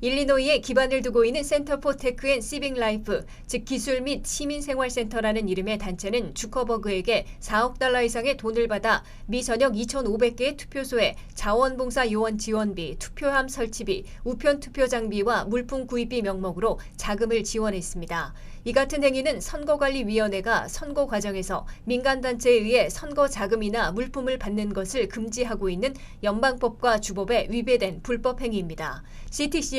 일리노이에 기반을 두고 있는 센터 포 테크 앤 시빙 라이프, 즉 기술 및 시민생활센터라는 이름의 단체는 주커버그에게 4억 달러 이상의 돈을 받아 미 전역 2,500개의 투표소에 자원봉사 요원 지원비, 투표함 설치비, 우편 투표 장비와 물품 구입비 명목으로 자금을 지원했습니다. 이 같은 행위는 선거관리위원회가 선거 과정에서 민간단체에 의해 선거 자금이나 물품을 받는 것을 금지하고 있는 연방법과 주법에 위배된 불법 행위입니다.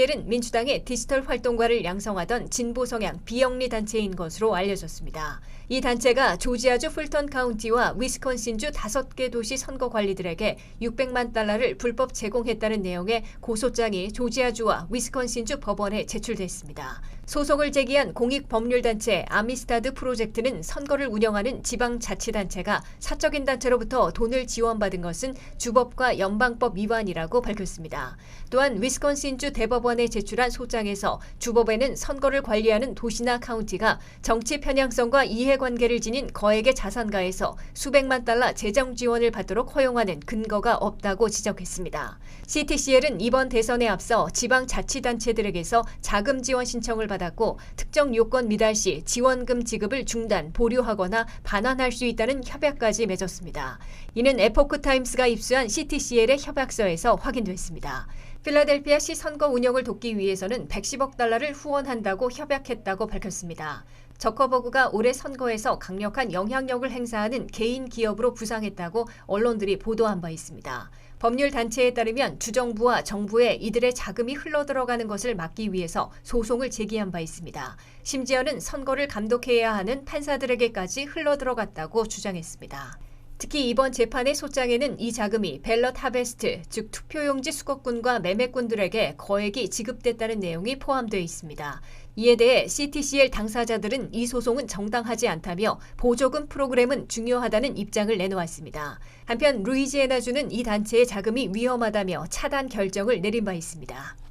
CTCL은 민주당의 디지털 활동가를 양성하던 진보 성향 비영리 단체인 것으로 알려졌습니다. 이 단체가 조지아주 풀턴 카운티와 위스콘신주 5개 도시 선거 관리들에게 600만 달러를 불법 제공했다는 내용의 고소장이 조지아주와 위스콘신주 법원에 제출됐습니다. 소송을 제기한 공익법률단체 아미스타드 프로젝트는 선거를 운영하는 지방자치단체가 사적인 단체로부터 돈을 지원받은 것은 주법과 연방법 위반이라고 밝혔습니다. 또한 위스콘신주 대법원에 제출한 소장에서 주법에는 선거를 관리하는 도시나 카운티가 정치 편향성과 이해관계를 지닌 거액의 자산가에서 수백만 달러 재정 지원을 받도록 허용하는 근거가 없다고 지적했습니다. CTCL은 이번 대선에 앞서 지방자치단체들에게서 자금 지원 신청을 받았고 특정 요건 미달 시 지원금 지급을 중단, 보류하거나 반환할 수 있다는 협약까지 맺었습니다. 이는 에포크 타임스가 입수한 CTCL의 협약서에서 확인됐습니다. 필라델피아 시 선거 운영을 돕기 위해서는 110억 달러를 후원한다고 협약했다고 밝혔습니다. 저커버그가 올해 선거에서 강력한 영향력을 행사하는 개인 기업으로 부상했다고 언론들이 보도한 바 있습니다. 법률 단체에 따르면 주정부와 정부에 이들의 자금이 흘러들어가는 것을 막기 위해서 소송을 제기한 바 있습니다. 심지어는 선거를 감독해야 하는 판사들에게까지 흘러들어갔다고 주장했습니다. 특히 이번 재판의 소장에는 이 자금이 벨럿 하베스트, 즉 투표용지 수거꾼과 매매꾼들에게 거액이 지급됐다는 내용이 포함되어 있습니다. 이에 대해 CTCL 당사자들은 이 소송은 정당하지 않다며 보조금 프로그램은 중요하다는 입장을 내놓았습니다. 한편 루이지애나주는 이 단체의 자금이 위험하다며 차단 결정을 내린 바 있습니다.